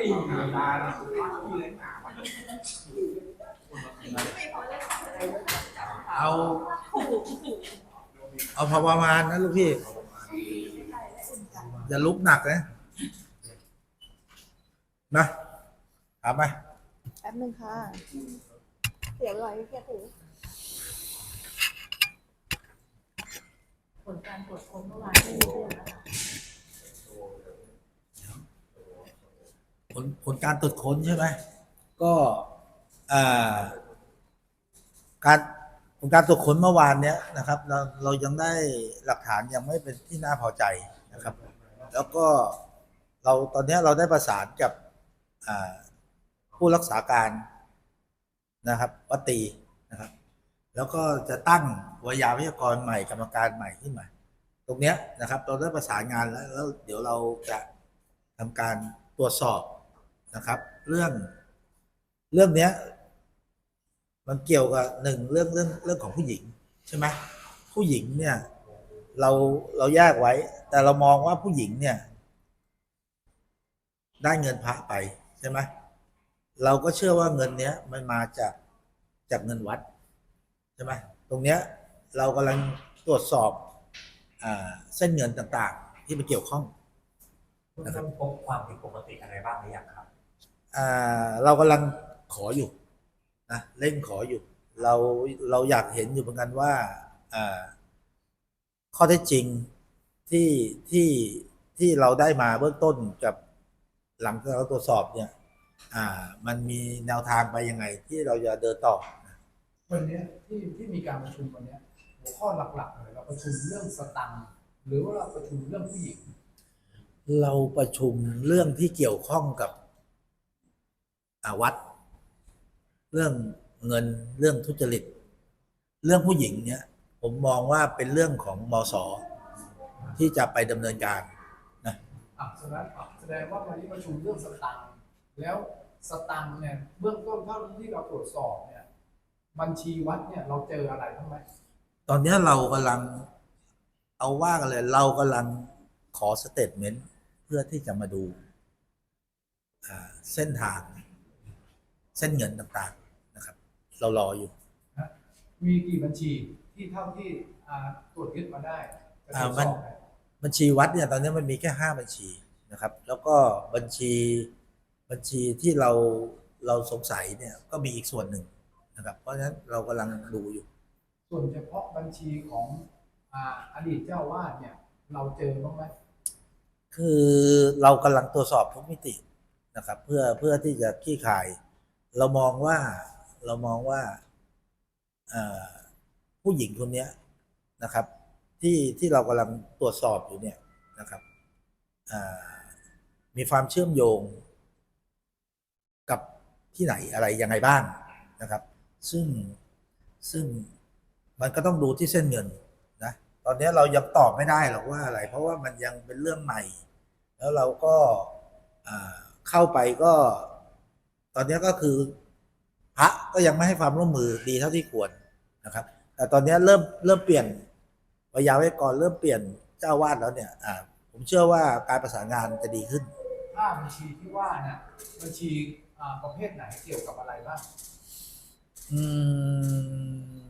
เอา เอาพอประมาณนะลูกพี่ อย่าลุกหนักนะ นะถามไหมแป๊บนึงค่ะ เสียงลอยเพียหูผลการตรวจค้นเมื่อวานที่มีเรื่องนะคะ ผลผลการตรวจค้นใช่ไหมก็การผลการตรวจค้นเมื่อวานเนี้ยนะครับ เราเรายังได้หลักฐานยังไม่เป็นที่น่าพอใจนะครับ แล้วก็เราตอนนี้เราได้ประสานกับผู้รักษาการนะครับวตีนะครับ แล้วก็จะตั้งวิทยาวิทยากรใหม่กรรมการใหม่ขึ้นมา ตรงเนี้ยนะครับ เราได้ประสานงานแล้วแล้วเดี๋ยวเราจะทำการตรวจสอบ นะครับ เรื่องเรื่องเนี้ย มันเกี่ยวกับหนึ่งเรื่องเรื่องเรื่องของผู้หญิง ใช่ไหมผู้หญิงเนี่ย เราเราแยกไว้ แต่เรามองว่าผู้หญิงเนี่ย ได้เงินพระไปใช่ไหมเราก็เชื่อว่าเงินเนี้ยมันมาจากจากเงินวัดใช่ไหมตรงเนี้ย เรากำลังตรวจสอบอ่าเส้นเงินต่างๆ ที่มันเกี่ยวข้องคุณต้นพบความผิดปกติอะไรบ้างหรือยังครับ เรากำลังขออยู่นะเร่งขออยู่ เราเราอยากเห็นอยู่เหมือนกันว่าอ่าข้อเท็จจริงที่ที่ที่เราได้มาเบื้องต้นกับหลังจากเราตรวจสอบเนี่ยอ่า มันมีแนวทางไปยังไง ที่เราจะเดินต่อ วันเนี้ยที่ที่มีการประชุมวันเนี้ยหัวข้อหลักๆเลยเราประชุมเรื่องสตังค์หรือว่าเราประชุมเรื่องผู้หญิงเราประชุมเรื่องที่เกี่ยวข้องกับอา วัด เรื่องเงินเรื่องทุจริต เรื่องผู้หญิงเนี่ย ผมมองว่าเป็นเรื่องของมสที่จะไปดำเนินการนะอะฉะนั้นอะแสดงว่าวันนี้ประชุมเรื่องสตังค์แล้วสตังค์เนี่ยเบื้องต้นเท่าที่เราตรวจสอบเนี่ย บัญชีวัดเนี่ยเราเจออะไรบ้างไหมตอนเนี้ยเรากำลังเอาว่ากันเลย เรากำลังขอสเตทเมนต์เพื่อที่จะมาดูอ่าเส้นทาง เส้นเงินต่างๆนะครับ เรารออยู่นะมีกี่บัญชีที่เท่าที่อ่าตรวจยึดมาได้จะตรวจสอบไหมบัญชีวัดเนี่ยตอนนี้มันมีแค่ห้าบัญชีนะครับ แล้วก็บัญชีบัญชีที่เราเราสงสัยเนี่ยก็มีอีกส่วนหนึ่งนะครับ เพราะฉะนั้นเรากำลังดูอยู่ ส่วนเฉพาะบัญชีของอ่าอดีตเจ้าวาดเนี่ย เราเจอบ้างไหมคือเรากำลังตรวจสอบทุกมิตินะครับ เพื่อเพื่อที่จะขี้คาย เรามองว่าเรามองว่าผู้หญิงคนนี้นะครับ ที่ที่เรากำลังตรวจสอบอยู่เนี่ยนะครับมีความเชื่อมโยงกับที่ไหนอะไรยังไงบ้างนะครับ ซึ่งซึ่งมันก็ต้องดูที่เส้นเงินนะตอนนี้เรายังตอบไม่ได้หรอกว่าอะไร เพราะว่ามันยังเป็นเรื่องใหม่ แล้วเราก็เข้าไปก็ ตอนนี้ก็คือพระก็ยังไม่ให้ความร่วมมือดีเท่าที่ควรนะครับ แต่ตอนนี้เริ่มเริ่มเปลี่ยนวิยาไว้ก่อนเริ่มเปลี่ยนเจ้าวาดแล้วเนี่ยอ่าผมเชื่อว่าการประสานงานจะดีขึ้นถ้าบัญชีที่ว่าเนี่ยบัญชีอ่าประเภทไหนเกี่ยวกับอะไรบ้างอืม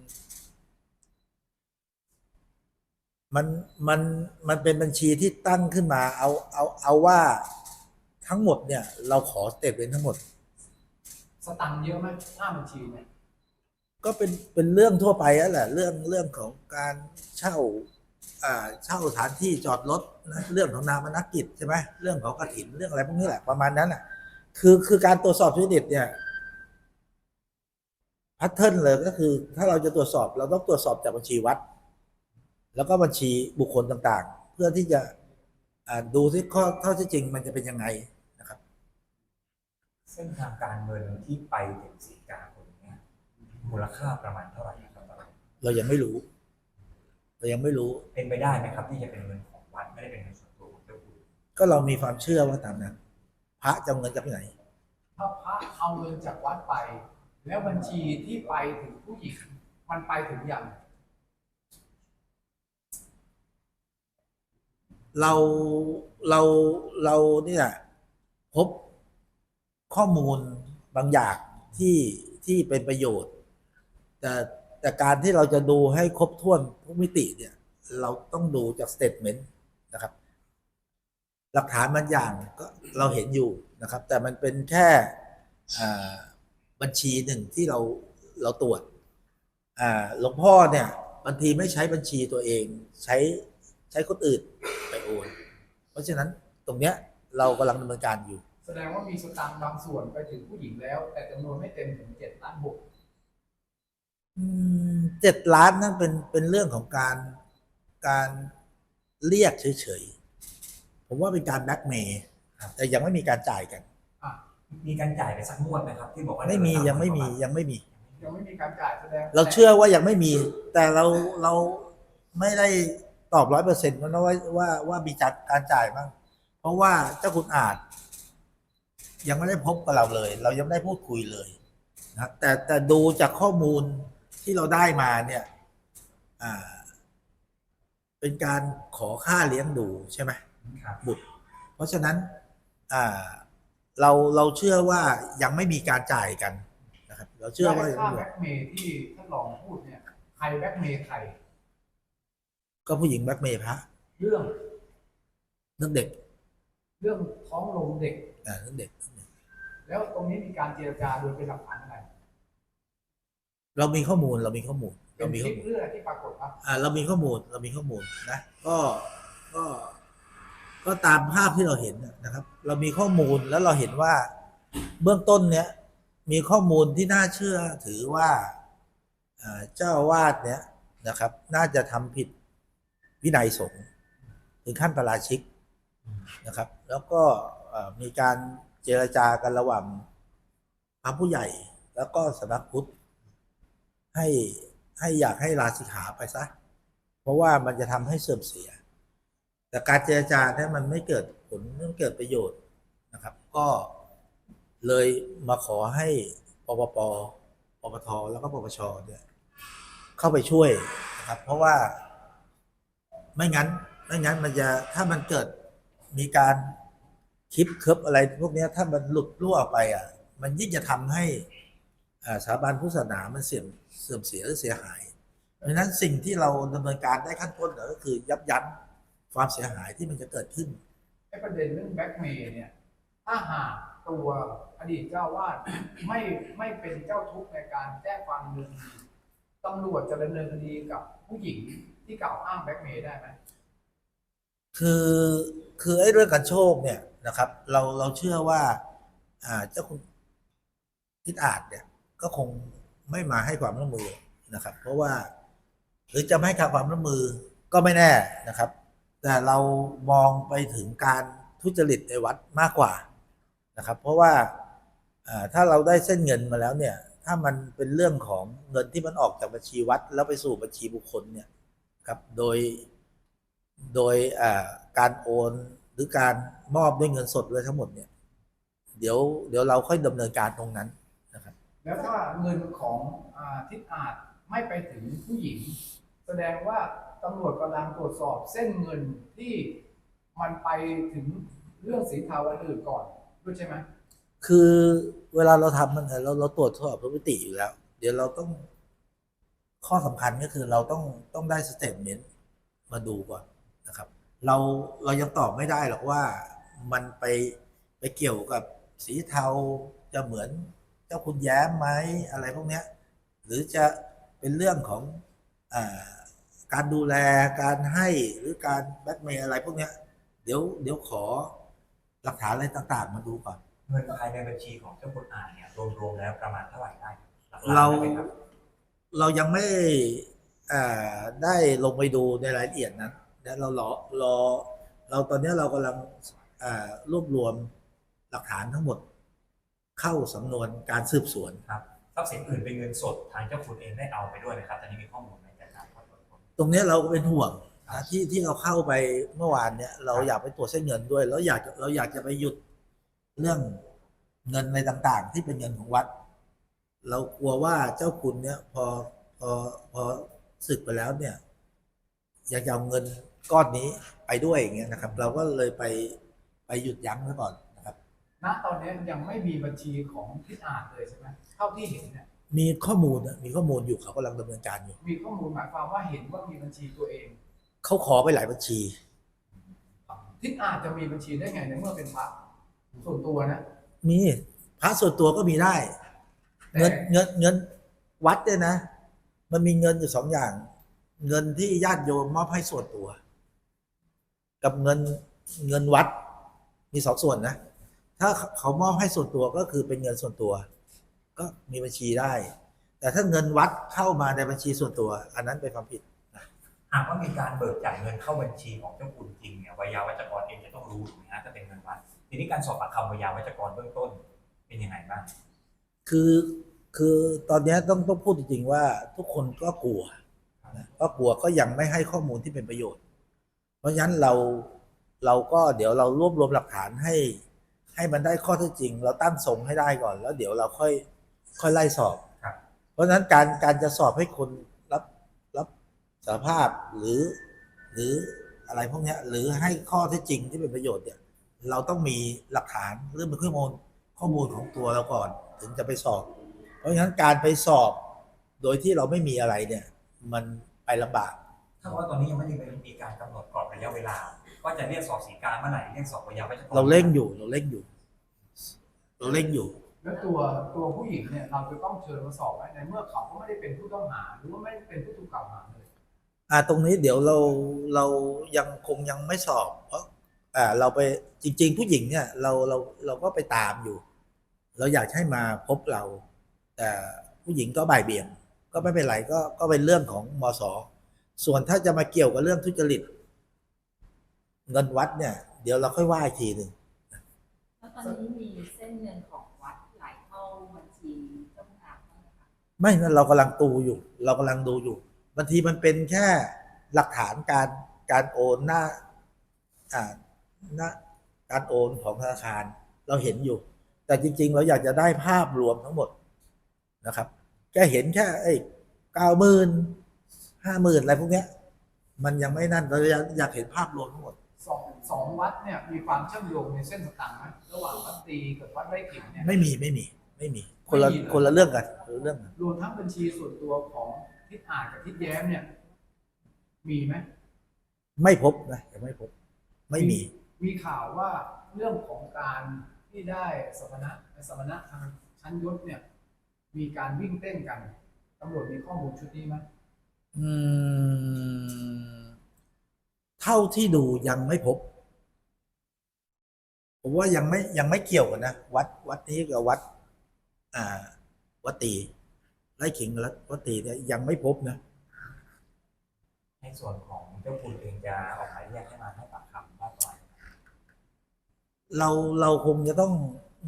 มันมันมันเป็นบัญชีที่ตั้งขึ้นมาเอาเอาเอาว่าทั้งหมดเนี่ย เราขอสเตทเป็นทั้งหมด สตังค์เยอะไหมห้าบัญชีเนี่ยก็เป็นเป็นเรื่องทั่วไปแล้วแหละ เรื่องเรื่องของการเช่าอ่าเช่าสถานที่จอดรถนะเรื่องของนามนกกิจใช่ไหมเรื่องของกระถินเรื่องอะไรพวกนี้แหละประมาณนั้นแหละคือคือการตรวจสอบทุจริตเนี่ยพัฒเทิร์นเลยก็คือ ถ้าเราจะตรวจสอบเราต้องตรวจสอบจากบัญชีวัด แล้วก็บัญชีบุคคลต่างๆ เพื่อที่จะอ่าดูที่ข้อเท่าที่จริงมันจะเป็นยังไง เส้นทางการเงินที่ไปถึงสีกาคนเนี้ยมูลค่าประมาณเท่าไหร่ครับตอนนี้เรายังไม่รู้ เรายังไม่รู้ เป็นไปได้ไหมครับ ที่จะเป็นเงินของวัดไม่ได้เป็นเงินส่วนตัวของเจ้าคุณก็เรามีความเชื่อว่าตามนั้นพระจะเอาเงินจากที่ไหน ถ้าพระเอาเงินจากวัดไป แล้วบัญชีที่ไปถึงผู้หญิงมันไปถึงยังเราเราเราเนี่ยพบ ข้อมูลบางอย่างที่ที่เป็นประโยชน์ แต่แต่การที่เราจะดูให้ครบถ้วนทุกมิติเนี่ย เราต้องดูจากสเต t เมนต์นะครับ หลักฐานบางอย่างก็เราเห็นอยู่นะครับ แต่มันเป็นแค่บัญชีหนึ่งที่เราเราตรวจหลวงพ่อเนี่ยบางทีไม่ใช้บัญชีตัวเอง ใช้ใช้คนอื่นไปโอน เพราะฉะนั้นตรงเนี้ยเรากำลังดำเนินการอยู่ ดงว่ามีสตางค์บางส่วนไปถึงผู้หญิงแล้ว แต่จำนวนไม่เต็มถึงเจ็ดล้านหกเจ็ดล้านนั่นเป็นเป็นเรื่องของการการเรียกเฉยๆ ผมว่าเป็นการแบล็กเมย์แต่ยังไม่มีการจ่ายกันอะมีการจ่ายไปสักงวดไหมครับ ที่บอกว่าไม่มีเดือนละยังไม่มี3,000ยังไม่มี ยังไม่มีการจ่ายแสดงเราเชื่อว่ายังไม่มี แต่เราเราไม่ได้ตอบร้อยเปอร์เซ็นต์ว่าว่าว่าว่ามีจัดการจ่ายบ้างเพราะว่าเจ้าคุณอาจ ยังไม่ได้พบกับเราเลย เรายังไม่ได้พูดคุยเลยนะครับแต่แต่ดูจากข้อมูลที่เราได้มาเนี่ยอ่าเป็นการขอค่าเลี้ยงดูใช่ไหมครับบุตร เพราะฉะนั้นอ่าเราเราเชื่อว่ายังไม่มีการจ่ายกันนะครับ เราเชื่อว่ายังค่าไม่มีแบ็กเมย์ที่ท่านรองพูดเนี่ยใครแบ็กเมย์ใครก็ผู้หญิงแบล็กเมย์พระเรื่อง เรื่องเด็ก เรื่องท้องลมเด็ก อ่าเรื่องเด็ก แล้วตรงนี้มีการเจรจาโดยเป็นหลักฐานอะไรเรามีข้อมูลเรามีข้อมูลเป็เรานมีคข้ลิอปมูลเรื่องที่ปรากฏครับอ่าเรามีข้อมูลเรามีข้อมูลนะ ก็ก็ ก็ตามภาพที่เราเห็นน่ะนะครับ เรามีข้อมูลแล้วเราเห็นว่าเบื้องต้นเนี้ยมีข้อมูลที่น่าเชื่อถือว่าอ่าเจ้าอาวาสเนี้ยนะครับ น่าจะทำผิดวินัยสงฆ์ถึงขั้นประราชิกนะครับ แล้วก็เอ่อ มีการเจรจากันระหว่างพระผู้ใหญ่แล้วก็สำนักพุทธให้ให้อยากให้ลาสิกขาไปซะ เพราะว่ามันจะทำให้เสื่อมเสีย แต่การเจรจาเนี่ยมันไม่เกิดผลไม่เกิดประโยชน์นะครับ ก็เลยมาขอให้ปปปปปทแล้วก็ปปชเนี่ยเข้าไปช่วยนะครับ เพราะว่าไม่งั้นไม่งั้นมันจะถ้ามันเกิดมีการ คลิปเคิบอะไรพวกนี้ถ้ามันหลุดรั่วออกไปอะ มันยิ่งจะทำให้อ่าสถาบันพุทธศาสนามันเสื่อมเสื่อมเสียหรือเสียหาย เพราะฉะนั้นสิ่งที่เราดำเนินการได้ขั้นต้นก็คือยับยั้งความเสียหายที่มันจะเกิดขึ้นไอ้ประเด็นเรื่องแบ็กเมย์เนี่ยถ้าหากตัวอดีตเจ้าวาดไม่ไม่เป็นเจ้าทุกข์ในการแจ้งความดำเนินตำรวจจะดำเนินคดีกับผู้หญิงที่กล่าวอ้างแบ็กเมย์ได้ไหม คือคือไอ้เรื่องการโชคเนี่ยนะครับ เราเราเชื่อว่า อ่าเจ้าคุณทิศอาจเนี่ย ก็คงไม่มาให้ความร่วมมือนะครับ เพราะว่า หรือจะไม่ให้ความร่วมมือก็ไม่แน่นะครับ แต่เรามองไปถึงการทุจริตในวัดมากกว่านะครับ เพราะว่าอ่าถ้าเราได้เส้นเงินมาแล้วเนี่ย ถ้ามันเป็นเรื่องของเงินที่มันออกจากบัญชีวัด แล้วไปสู่บัญชีบุคคลเนี่ยครับโดย โดยอ่าการโอนหรือการมอบด้วยเงินสดเลยทั้งหมดเนี่ย เดี๋ยวเดี๋ยวเราค่อยดำเนินการตรงนั้นนะครับ แล้วถ้าเงินของอาทิศอาจไม่ไปถึงผู้หญิง แสดงว่าตำรวจกำลังตรวจสอบเส้นเงินที่มันไปถึงเรื่องสีเทาอันอื่นก่อนด้วยใช่ไหมคือเวลาเราทำมันเราเราตรวจสอบทุกมิติอยู่แล้ว เดี๋ยวเราต้องข้อสำคัญก็คือเราต้องต้องได้สเตทเมนต์มาดูก่อน นะครับ เราเรายังตอบไม่ได้หรอกว่ามันไปไปเกี่ยวกับสีเทาจะเหมือนเจ้าคุณแย้มไหมอะไรพวกเนี้ยหรือจะเป็นเรื่องของอาการดูแลการให้หรือการแบล็กเมย์อะไรพวกเนี้ยเดี๋ยวเดี๋ยวขอหลักฐานอะไรต่างๆ มาดูก่อนเงินภายในบัญชีของเจ้าคุณอาเนี่ยรวมๆแล้วประมาณเท่าไหร่ได้หลักล้นเราได้ไหมครับเรายังไม่เอ่อได้ลงไปดูในรายละเอียดนั้น และเรารอรอเราตอนนี้เรากำลังเอ่อรวบรวมหลักฐานทั้งหมดเข้าสำนวนการสืบสวนครับทรัพย์สินอื่นเป็นเงินสดทางเจ้าคุณเองได้เอาไปด้วยไหมครับตอนนี้มีข้อมูลในจากการขอตรวจค้นตรงนี้เราก็เป็นห่วงนะที่ที่เราเข้าไปเมื่อวานเนี่ยเราอยากไปตรวจเส้นเงินด้วย แล้วอยากเราอยากจะไปหยุดเรื่องเงินในต่างๆ ที่เป็นเงินของวัด เรากลัวว่าเจ้าคุณเนี่ยพอพอพอศึกไปแล้วเนี่ย อยากจะเอาเงิน ก้อนนี้ไปด้วยอย่างเงี้ยนะครับ เราก็เลยไปไปหยุดยั้งไว้ก่อนนะครับ ณตอนนี้ยังไม่มีบัญชีของทิศอาจเลยใช่ไหมเท่าที่เห็นเนี่ยมีข้อมูลนะมีข้อมูลอยู่เขากำลังดำเนินการอยู่ มีข้อมูลหมายความว่าเห็นว่ามีบัญชีตัวเอง เขาขอไปหลายบัญชี ทิศอาจจะมีบัญชีได้ไงในเมื่อเป็นพระส่วนตัวนะมีพระส่วนตัวก็มีได้ เงินเงินเงินวัดเนี่ยนะ มันมีเงินอยู่สองอย่าง เงินที่ญาติโยมมอบให้ส่วนตัว กับเงินเงินวัดมีสองส่วนนะ ถ้าเขามอบให้ส่วนตัวก็คือเป็นเงินส่วนตัว ก็มีบัญชีได้ แต่ถ้าเงินวัดเข้ามาในบัญชีส่วนตัว อันนั้นเป็นความผิดหากว่ามีการเบิกจ่ายเงินเข้าบัญชีของเจ้าคุณจริงเนี่ยวิยาวัจกรเองจะต้องรู้ถูกไหมฮะถ้าเป็นเงินวัดทีนี้การสอบปากคำวิยาวัจกรเบื้องต้นเป็นยังไงบ้างคือคือตอนเนี้ยต้องต้องพูดจริงๆว่าทุกคนก็กลัวนะก็กลัวก็ยังไม่ให้ข้อมูลที่เป็นประโยชน์ เพราะฉะนั้นเราเราก็เดี๋ยวเรารวบรวมหลักฐานให้ ให้มันได้ข้อเท็จจริง เราตั้งทรงให้ได้ก่อน แล้วเดี๋ยวเราค่อยค่อยไล่สอบ ครับ เพราะฉะนั้นการการจะสอบให้คนรับรับสารภาพหรือ หรืออะไรพวกเนี้ยหรือให้ข้อเท็จจริงที่เป็นประโยชน์เนี่ย เราต้องมีหลักฐานเรื่องเป็นข้อมูลข้อมูลของตัวเราก่อน ถึงจะไปสอบ เพราะฉะนั้นการไปสอบโดยที่เราไม่มีอะไรเนี่ย มันไปลำบาก ถ้าว่าตอนนี้ยังไม่ได้มีการกำหนดกรอบระยะเวลาว่าจะเรียกสอบสีการเมื่อไหร่เรียกสอบวิยาวัจกรเราเร่งอยู่เราเร่งอยู่ เราเร่งอยู่ แล้วตัวตัวผู้หญิงเนี่ยเราจะต้องเชิญมาสอบไหมในเมื่อเขาก็ไม่ได้เป็นผู้ต้องหา หรือว่าไม่ได้เป็นผู้ถูกกล่าวหาเลยอ่าตรงนี้เดี๋ยวเราเรายังคงยังไม่สอบเพราะอ่าเราไปจริง ๆ ผู้หญิงเนี่ยเราเราเราก็ไปตามอยู่ เราอยากให้มาพบเรา แต่ผู้หญิงก็บ่ายเบี่ยง ก็ไม่เป็นไรก็ก็เป็นเรื่องของมส ส่วนถ้าจะมาเกี่ยวกับเรื่องทุจริตเงินวัดเนี่ย เดี๋ยวเราค่อยว่าอีกทีหนึ่งแล้วตอนนี้มีเส้นเงินของวัดไหลเข้าบัญชีเจ้าพนักงานไหมคะไม่นะเรากำลังดูอยู่ เรากำลังดูอยู่บางทีมันเป็นแค่หลักฐานการการโอนหน้าอ่าหน้าการโอนของธนาคารเราเห็นอยู่ แต่จริง ๆ เราอยากจะได้ภาพรวมทั้งหมดนะครับแค่เห็นแค่ไอ้เก้าหมื่น ห้าหมื่นอะไรพวกเนี้ย มันยังไม่นั่นเราอยากอยากเห็นภาพรวมทั้งหมด สองสองวัดเนี่ยมีความเชื่อมโยงในเส้นต่างๆไหมระหว่างวัดตีกับวัดไร่ขิงเนี่ย ไม่มีไม่มี ไม่มี คนละไม่มีเลยคนละเรื่องกันคนละเรื่องกันรวมทั้งบัญชีส่วนตัวของทิศอาจกับทิศแย้มเนี่ย มีไหมไม่พบนะยังไม่พบ ไม่มี มีข่าวว่าเรื่องของการที่ได้สมณะสมณะทางชั้นยศเนี่ย มีการวิ่งเต้นกันตำรวจมีข้อมูลชุดนี้ไหมอืม เท่าที่ดูยังไม่พบ ผมว่ายังไม่ยังไม่เกี่ยวกันนะวัดวัดนี้กับวัด อ่า วัดตีไร่ขิงกับวัดตีเนี่ยยังไม่พบนะในส่วนของเจ้าคุณเองจะออกหมายเรียกให้มาให้ปากคำว่าประมาณเราเราคงจะต้อง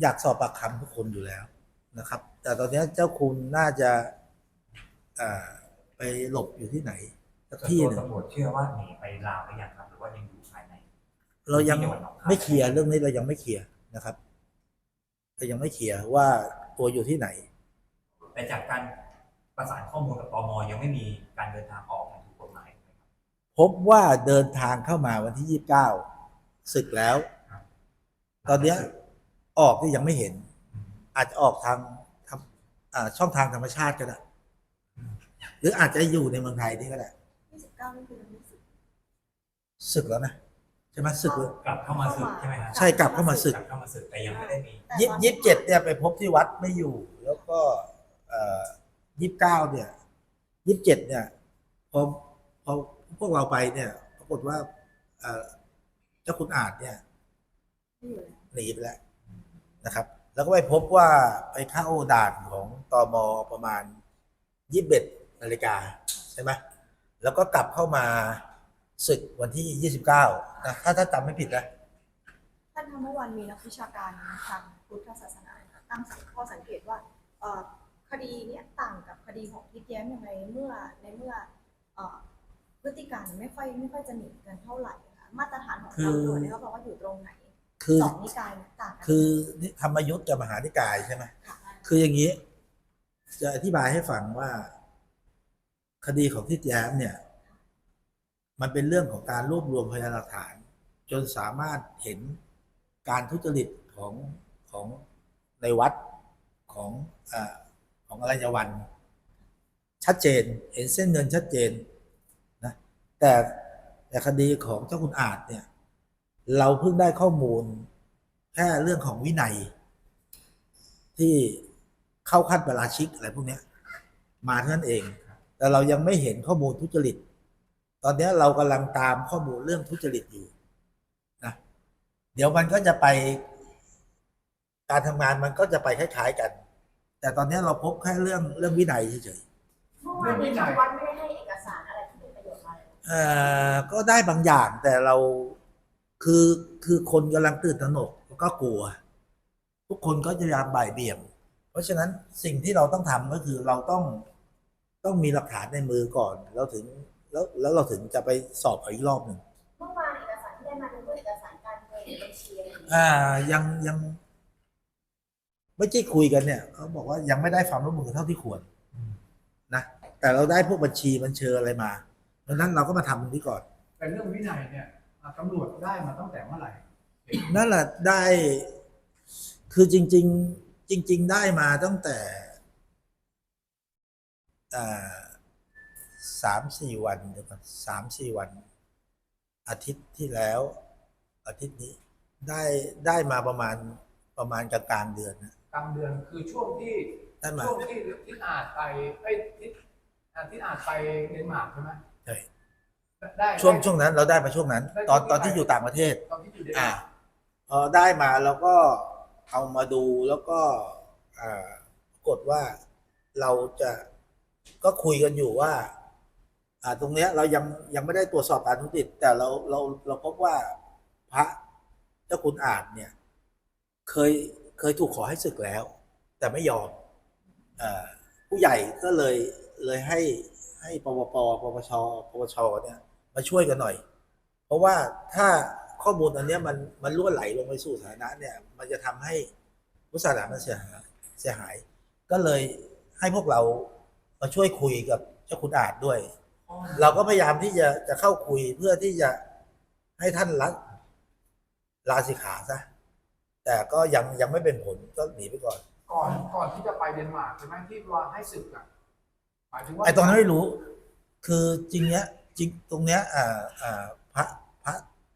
อยากสอบปากคำทุกคนอยู่แล้วนะครับ แต่ตอนนี้เจ้าคุณน่าจะอ่า ไปหลบอยู่ที่ไหนสักส่วนที่ตัวหนึ่งตำรวจเชื่อว่าหนีไปลาวหรือยังครับหรือว่ายังอยู่ภายใน เรายังที่จังหวัดหนองคายไม่เคลียร์เรื่องนี้เรายังไม่เคลียร์นะครับเรายังไม่เคลียร์ว่าตัวอยู่ที่ไหน แต่จากการประสานข้อมูลกับตมยังไม่มีการเดินทางออกอย่างถูกกฎหมายถูกไหมครับพบว่าเดินทางเข้ามาวันที่ยี่สิบเก้าศึกแล้ว ตอนเนี้ยออกที่ยังไม่เห็นอืมอาจจะออกทางทำอ่าช่องทางธรรมชาติก็ได้ หรืออาจจะอยู่ในเมืองไทยนี่ก็ได้29นี่คือยังไม่สึกศึกแล้วนะใช่ไหมศึกแล้วกลับเข้ามาศึกใช่ไหมฮะใช่กลับเข้ามาศึกกลับเข้ามาศึกแต่ยังไม่ได้มี แต่ยี่ตอนสิบเจ็ดเนี่ยไปพบที่วัดไม่อยู่ แล้วก็เอ่อยี่สิบเก้าเนี่ยยี่สิบเจ็ดเนี่ยพอพอพวกเราไปเนี่ยปรากฏว่าเอ่อเจ้าคุณอาจเนี่ยไม่อยู่แล้วหนีไปแล้วนะครับ แล้วก็ไปพบว่าไปเข้าด่านของตมประมาณยี่สิบเอ็ด นาฬิกาใช่ไหมแล้วก็กลับเข้ามาศึกวันที่ยี่สิบเก้านะถ้าถ้าจำไม่ผิดนะท่านทำเมื่อวานมีนักวิชาการทางพุทธศาสนาตั้งข้อสังเกตว่าเอ่อคดีเนี้ยต่างกับคดีของทิศแย้มยังไงเมื่อในเมื่อเอ่อพฤติการไม่ค่อยไม่ค่อยจะหนีกันเท่าไหร่ค่ะมาตรฐานของตำรวจเนี่ยเขาบอกว่าอยู่ตรงไหนคือสองนิกายเนี่ยต่างกันคือธรรมยุทธ์กับมหานิกายใช่ไหมค่ะคืออย่างนี้ จะอธิบายให้ฟังว่า คดีของทิศแย้มเนี่ยมันเป็นเรื่องของการรวบรวมพยานหลักฐาน จนสามารถเห็นการทุจริตของในวัดของอของอรัญวัน ชัดเจนเห็นเส้นเงินชัดเจนนะแต่แต่คดีของเจ้าคุณอาจเนี่ยเราเพิ่งได้ข้อมูลแค่เรื่องของวินัย ที่เข้าขั้นประราชิกอะไรพวกนี้มาเท่านั้นเอง แต่เรายังไม่เห็นข้อมูลทุจริต ตอนเนี้ยเรากำลังตามข้อมูลเรื่องทุจริตอยู่นะเดี๋ยวมันก็จะไป การทำงานมันก็จะไปคล้ายๆกัน แต่ตอนเนี้ยเราพบแค่เรื่องเรื่องวินัยเฉยเมื่อวานนี้ทางวัดไม่ได้ให้เอกสารอะไรที่เป็นประโยชน์มาเลยๆเอ่อก็ได้บางอย่างแต่เราคือคือคนกำลังตื่นตระหนกแล้วก็กลัว ทุกคนก็จะพยายามบ่ายเบี่ยง เพราะฉะนั้นสิ่งที่เราต้องทำก็คือเราต้อง ต้องมีหลักฐานในมือก่อน แล้วถึงแล้วแล้วเราถึงจะไปสอบเขาอีกรอบหนึ่งเมื่อวานเอกสารที่ได้มาเป็นพวกเอกสารการเงินบัญชีอะไรอย่างเงี้ยอ่ายังยัง ไม่ใช่คุยกันเนี่ยเขาบอกว่ายังไม่ได้ความร่วมมือเท่าที่ควรนะแต่เราได้พวกบัญชีบัญเชออะไรมาดังนั้นเราก็มาทำตรงนี้ก่อน แต่เรื่องวินัยเนี่ยอ่าตำรวจได้มาตั้งแต่เมื่อไหร่เห็นนั่นแหละได้ คือจริง ๆ จริง ๆ ได้มาตั้งแต่อ่า สามสี่วันเดี๋ยวก่อนสามสี่วัน อาทิตย์ที่แล้ว อาทิตย์นี้ได้ได้มาประมาณประมาณกลางกลางๆเดือนนะกลางเดือนคือช่วงที่ได้มาช่วงที่ที่อาจไปเอ้ยที่อ่าที่อาจไปเดนมาร์กใช่ไหมใช่ได้ช่วงได้ช่วงนั้นเราได้มาช่วงนั้นได้ตอนที่ตอนที่ไหนอยู่ต่างประเทศตอนที่อยู่เดนอ่ามาร์กพอได้มาแล้วก็เอามาดูแล้วก็อ่ากดว่าเราจะ ก็คุยกันอยู่ว่า อ่า ตรงเนี้ยเรายังยังไม่ได้ตรวจสอบการทุจริตแต่เราเราเราพบว่าพระเจ้าคุณอาจเนี่ย เคยเคยถูกขอให้ศึกแล้ว แต่ไม่ยอมอผู้ใหญ่ก็เลยเลยให้ให้ปปปปปชปปชเนี่ย มาช่วยกันหน่อย เพราะว่าถ้าข้อมูลอันนี้มันมันล่วไหลลงไปสู่สาธารณะเนี่ย มันจะทำให้พุทธศาสนามันเสียหายเสียหาย ก็เลยให้พวกเรา มาช่วยคุยกับเจ้าคุณอาจด้วย เราก็พยายามที่จะจะเข้าคุยเพื่อที่จะให้ท่านละลาสิกขาซะแต่ก็ยังยังไม่เป็นผลก็หนีไปก่อน ก่อนก่อนที่จะไปเดนมาร์กใช่ไหมที่ว่าให้ศึกอะหมายถึงว่าไอ้ตอนนั้นไม่รู้ คือจริงเนี้ย จริงตรงเนี้ยอ่าอ่าพระพระ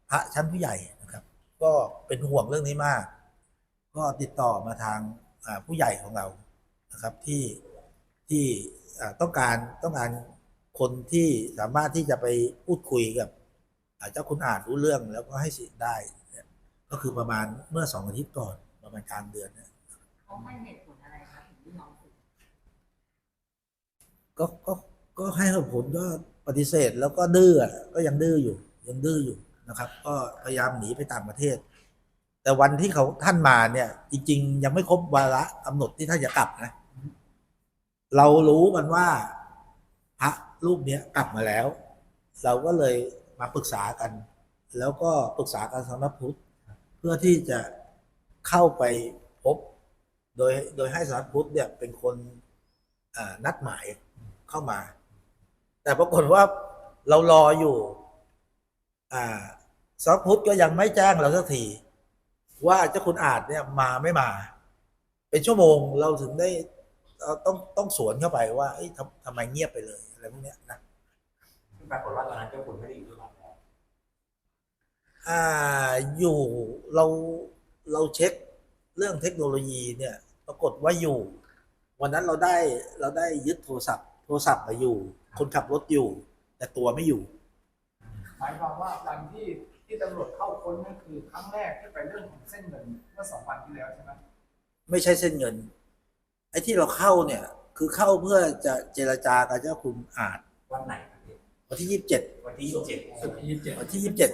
พระชั้นผู้ใหญ่นะครับ ก็เป็นห่วงเรื่องนี้มาก ก็ติดต่อมาทางอ่าผู้ใหญ่ของเรานะครับ ที่ที่อ่า ต้องการต้องการคนที่สามารถที่จะไปพูดคุยกับอ่าเจ้าคุณอาจรู้เรื่องแล้วก็ให้สิทธิ์ได้เนี่ยก็คือประมาณเมื่อสองอาทิตย์ก่อนประมาณกลางเดือนเนี่ยเขาให้เหตุผลอะไรคะถึงไม่ยอมฝึกก็ก็ก็ให้เหตุผลก็ปฏิเสธแล้วก็ดื้ออะก็ยังดื้ออยู่ ยังดื้ออยู่นะครับ ก็พยายามหนีไปต่างประเทศ แต่วันที่เขาท่านมาเนี่ย จริง ๆ ยังไม่ครบวาระกำหนดที่ท่านจะกลับนะ เรารู้กันว่าพระรูปเนี้ยกลับมาแล้ว เราก็เลยมาปรึกษากัน แล้วก็ปรึกษากันสำนักพุทธเพื่อที่จะเข้าไปพบ โดยโดยให้สำนักพุทธเนี่ยเป็นคนนัดหมายเข้ามา แต่ปรากฏว่าเรารออยู่อ่าสำนักพุทธก็ยังไม่แจ้งเราสักทีว่าเจ้าคุณอาจเนี่ยมาไม่มา เป็นชั่วโมงเราถึงได้ ต้องต้องสวนเข้าไปว่าเอ้ยทำทำไมเงียบไปเลยอะไรพวกเนี้ยนะซึ่งปรากฏว่าตอนนั้นเจ้าคุณไม่ได้อยู่ที่วัดแล้วอ่าอยู่เราเราเช็คเรื่องเทคโนโลยีเนี่ย ปรากฏว่าอยู่ วันนั้นเราได้เราได้ยึดโทรศัพท์ โทรศัพท์มาอยู่ คนขับรถอยู่ แต่ตัวไม่อยู่ หมายความว่าวันที่ที่ตำรวจเข้าค้นนั่นคือครั้งแรกที่ไปเรื่องของเส้นเงินเมื่อสองวันที่แล้วใช่ไหมไม่ใช่เส้นเงิน ไอ้ที่เราเข้าเนี่ย คือเข้าเพื่อจะเจรจากับเจ้าคุณอาจวันไหนครับพี่วันที่ยี่สิบเจ็ดวันที่ยี่สิบเจ็ดสุดที่ยี่สิบเจ็ดวันที่ยี่สิบเจ็ด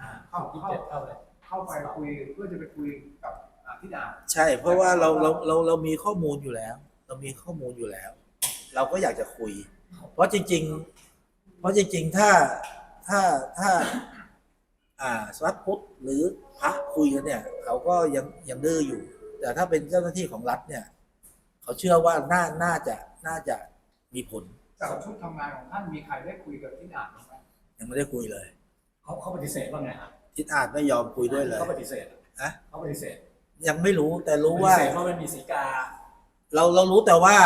อ่าเข้ายี่สิบเข้าเจ็ดเข้าเลยเข้าไปคุยเพื่อจะไปคุยกับอ่าที่ด่านใช่ เพราะว่าเราเราเราเรามีข้อมูลอยู่แล้ว เรามีข้อมูลอยู่แล้ว เราก็อยากจะคุย เพราะจริง ๆ เพราะจริง ๆ ถ้าถ้าถ้า อ่าสวัสดพุทธหรือพระคุยกันเนี่ย เขาก็ยังยังดื้ออยู่ แต่ถ้าเป็นเจ้าหน้าที่ของรัฐเนี่ย เขาเชื่อว่าน่าน่าจะน่าจะมีผลจากชุดทำงานของท่านมีใครได้คุยกับที่ด่านบ้างไหมยังไม่ได้คุยเลย เขาเขาปฏิเสธว่าไงครับทิศอาจไม่ยอมคุยด้วยเลยเขาปฏิเสธอะเขาปฏิเสธ ยังไม่รู้แต่รู้ปฏิว่าเสธว่ามันมีสีกา เราเรารู้แต่ว่า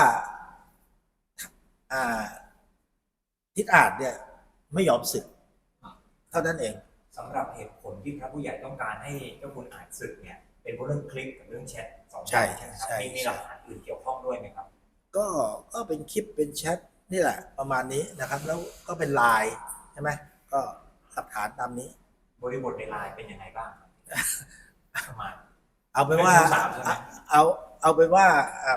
อ่า ทิศอาจเนี่ย ไม่ยอมสึกเท่านั้นเองสำหรับเหตุผลที่พระผู้ใหญ่ต้องการให้เจ้าคุณอ่านศึกเนี่ย เป็นเพราะเรื่องคลิปกับเรื่องแชทสองอย่างใช่ไหมครับใช่มีมีหลักฐานอื่นเกี่ยวข้องด้วยไหมครับ ก็ก็เป็นคลิปเป็นแชทนี่แหละประมาณนี้นะครับ แล้วก็เป็นไลน์ใช่ไหมก็หลักฐานตามนี้ บริบทในไลน์เป็นยังไงบ้างครับประมาณ เอาไปนว่าเป็นผู้สาวใช่ไหม เอาเอาไปนว่าอ่า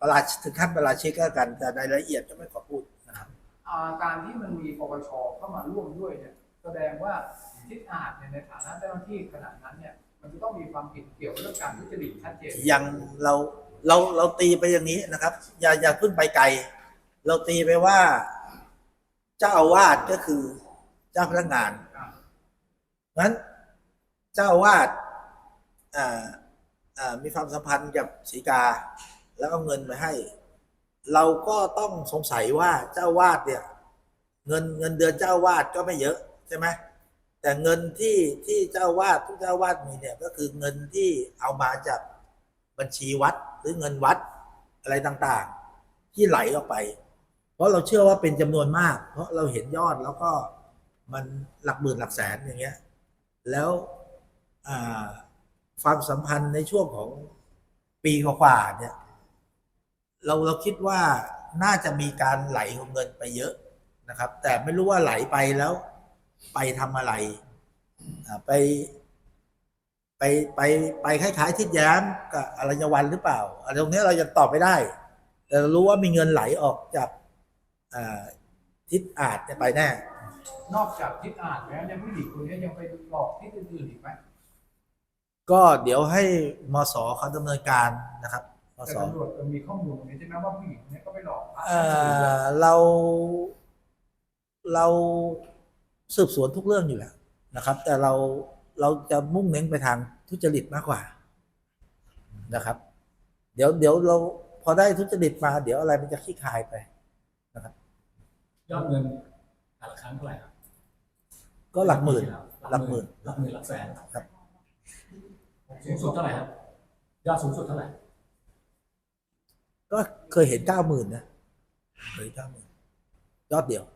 ประหลาดถึงขั้นประหลาดชิกก็กัน แต่ในรายละเอียดก็ไม่ขอพูดนะครับอ่าการที่มันมีปปชเข้ามาร่วมด้วยเนี่ยแสดงว่าทิศอาจเนี่ยในฐานะเจ้าหน้าที่ขนาดนั้นเนี่ย มันจะต้องมีความผิดเกี่ยวกับเรื่องการทุจริตชัดเจนยังเราเราเราตีไปอย่างนี้นะครับ อย่าอย่าขึ้นไปไกล เราตีไปว่า เจ้าอาวาสก็คือ เจ้าพนักงานอ่างั้นเจ้าอาวาสอ่าอ่ามีความสัมพันธ์กับสีกา แล้วเอาเงินมาให้ เราก็ต้องสงสัยว่าเจ้าอาวาสเนี่ย เงินเงินเดือนเจ้าอาวาสก็ไม่เยอะใช่ไหม แต่เงินที่ที่เจ้าวาสทุกเจ้าวาสมีเนี่ยก็คือเงินที่เอามาจากบัญชีวัดหรือเงินวัดอะไรต่างๆ ที่ไหลออกไป เพราะเราเชื่อว่าเป็นจำนวนมาก เพราะเราเห็นยอดแล้วก็มันหลักหมื่นหลักแสนอย่างเงี้ยแล้วความสัมพันธ์ในช่วงของปีกว่าเนี่ยเราเราคิดว่าน่าจะมีการไหลของเงินไปเยอะนะครับ แต่ไม่รู้ว่าไหลไปแล้ว ไปทำอะไรอ่าไปไปไปไปคล้ายๆทิศแย้มกับอรัญญวันหรือเปล่าอะไรตรงนี้เรายังตอบไม่ได้ แต่เรารู้ว่ามีเงินไหลออกจากอ่าทิศอาจเนี่ยไปแน่ นอกจากทิศอาจแล้วเนี่ยผู้หญิงคนนี้ยังไปหลอกทิศอื่นๆอีกไหมก็เดี๋ยวให้มสเขาดำเนินการนะครับมแต่สตำรวจมีข้อมูลตรงนี้ใช่ไหมว่าผู้หญิงคนนี้ก็ไปหลอกพระเอ่อเราเรา สืบสวนทุกเรื่องอยู่แล้วนะครับ แต่เราเราจะมุ่งเน้นไปทางทุจริตมากกว่านะครับ เดี๋ยวเดี๋ยวเราพอได้ทุจริตมา เดี๋ยวอะไรมันจะคลี่คลายไปยอดเงินแต่ละครั้งเท่าไหร่ครับก็หลักหมื่น หลักหมื่นหลักหมื่นหลักแสนครับสูงสุดเท่าไหร่ครับยอดสูงสุดเท่าไหร่ก็เคยเห็นเก้าหมื่นนะเคยเก้าหมื่นยอดเดียวข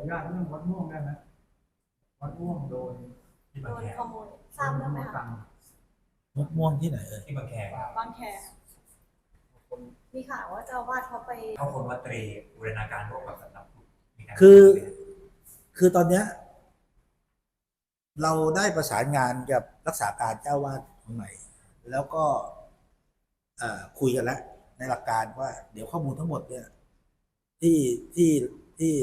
ออนุญาตเรื่องวัดม่วงได้ไหมวัดม่วงโดนที่โดบางนแคขโมยทราบเรื่องไหมคะมดม่วงที่ไหนเอ่ยที่บางแคบางแคมีข่าวว่าเจ้าอาวาดเขาไปเข้าคนวัดตรีบูรณาการร่วมกับสำนักพุทธมีการคือ คือตอนเนี้ย เราได้ประสานงานกับรักษาการเจ้าวาดคนใหม่ แล้วก็เอ่อคุยกันแล้วในหลักการว่า เดี๋ยวข้อมูลทั้งหมดเนี่ย ที่ที่ที่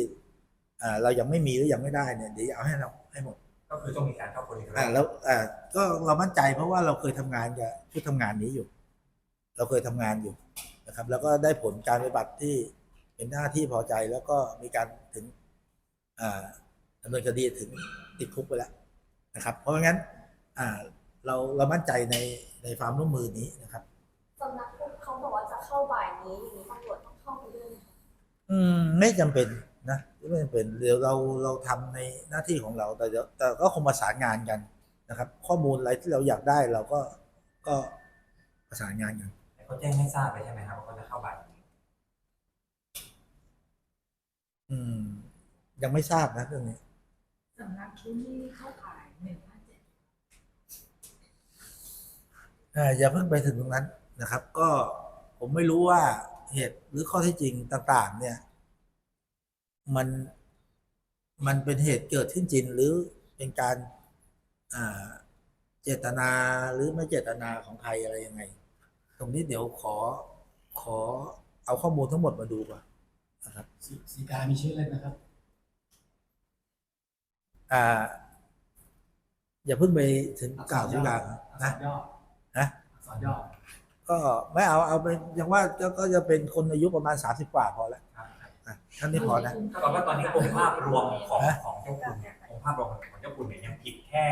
เอ่อเรายังไม่มีหรือยังไม่ได้เนี่ยเดี๋ยวจะเอาให้เราให้หมด ก็คือต้องมีการเข้าคนอีกอ่าแล้วอ่าก็เรามั่นใจเพราะว่าเราเคยทำงานกับชุดทำงานนี้อยู่ เราเคยทำงานอยู่นะครับ แล้วก็ได้ผลการปฏิบัติที่เป็นหน้าที่พอใจแล้วก็มีการถึงอ่าดำเนินคดีถึงติดคุกไปแล้วนะครับ เพราะงั้นอ่าเราเรามั่นใจในในความร่วมมือนี้นะครับสำนักพุทธเขาบอกว่าจะเข้าบ่ายนี้อย่างนี้ตำรวจต้องเข้าไปด้วยไหมคะอืมไม่จำเป็น นะไม่จำเป็นเดี๋ยวเราเราทำในหน้าที่ของเราแต่เดี๋ยวแต่ก็คงประสานงานกันนะครับ ข้อมูลอะไรที่เราอยากได้เราก็ก็ประสานงานกันแต่เขาแจ้งให้ทราบไปใช่ไหมครับว่าเขาจะเข้าบ่ายนี้อืม ยังไม่ทราบนะเรื่องนี้สำนักพุทธนี่เข้าข่ายหนึ่งห้าเจ็ดอ่าอย่าเพิ่งไปถึงตรงนั้นนะครับ ก็ผมไม่รู้ว่าเหตุหรือข้อเท็จจริงต่าง ๆ เนี่ย มันมันเป็นเหตุเกิดขึ้นจริงหรือเป็นการอ่าเจตนาหรือไม่เจตนาของใครอะไรยังไง ตรงนี้เดี๋ยวขอขอเอาข้อมูลทั้งหมดมาดูก่อนนะครับสีสีกามีชื่อเล่นนะครับอ่าอย่าเพิ่งไปถึงกล่าวถึงกลางอักษนะรย่อนะอักษรย่อก็ไม่เอาเอาไปอย่างว่าก็ก็จะเป็นคนอายุประมาณสามสิบกว่าพอแล้วครับ อะท่านนี้พอนะ เท่ากับว่าตอนนี้องค์ภาพรวมของฮะ ของเจ้าคุณเนี่ยองค์ภาพรวมของเจ้าคุณเนี่ยยังผิดแค่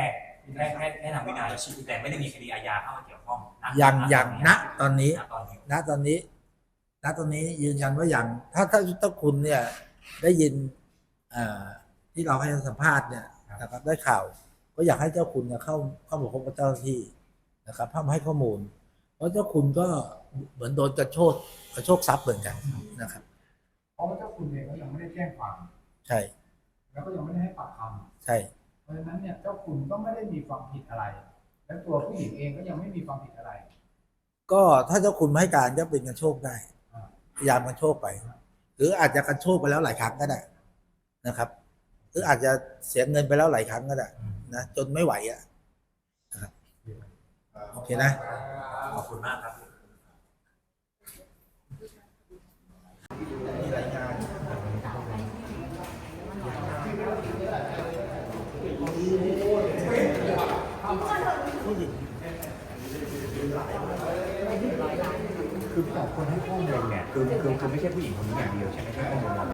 แค่แค่แค่ทางวินัยแต่ไม่ได้มีคดีอาญาเข้ามาเกี่ยวข้องนะยังยังณตอนนี้ ณตอนนี้ณตอนนี้ณตอนนี้ยืนยันว่าอย่าง ถ้าถ้าถ้าคุณเนี่ยได้ยินอ่าที่เราให้สัมภาษณ์เนี่ยนะครับได้ข่าว ก็อยากให้เจ้าคุณเนี่ยเข้าเข้ามาพบกับเจ้าหน้าที่นะครับห้ามให้ข้อมูล เพราะเจ้าคุณก็เหมือนโดนกระโชกกระโชกทรัพย์เหมือนกันนะครับ คุณเองก็ยังไม่ได้แจ้งความใช่ แล้วก็ยังไม่ได้ให้ปากคำใช่ เพราะฉะนั้นเนี่ยเจ้าคุณก็ไม่ได้มีความผิดอะไร และตัวผู้หญิงเองก็ยังไม่มีความผิดอะไร ก็ถ้าเจ้าคุณไม่ให้การก็เป็นการโชคได้อ่าพยายามกันโชคไป หรืออาจจะกันโชคไปแล้วหลายครั้งก็ได้นะครับ หรืออาจจะเสียเงินไปแล้วหลายครั้งก็ได้นะจนไม่ไหวอะนะครับโอเคนะขอบคุณมากครับ มีรายงานผู้หญิงคือบอกคนให้ข้อมูลเนี่ยคือคือคือไม่ใช่ผู้หญิงคนนี้อย่างเดียวใช่ไหมใช่ข้อมูล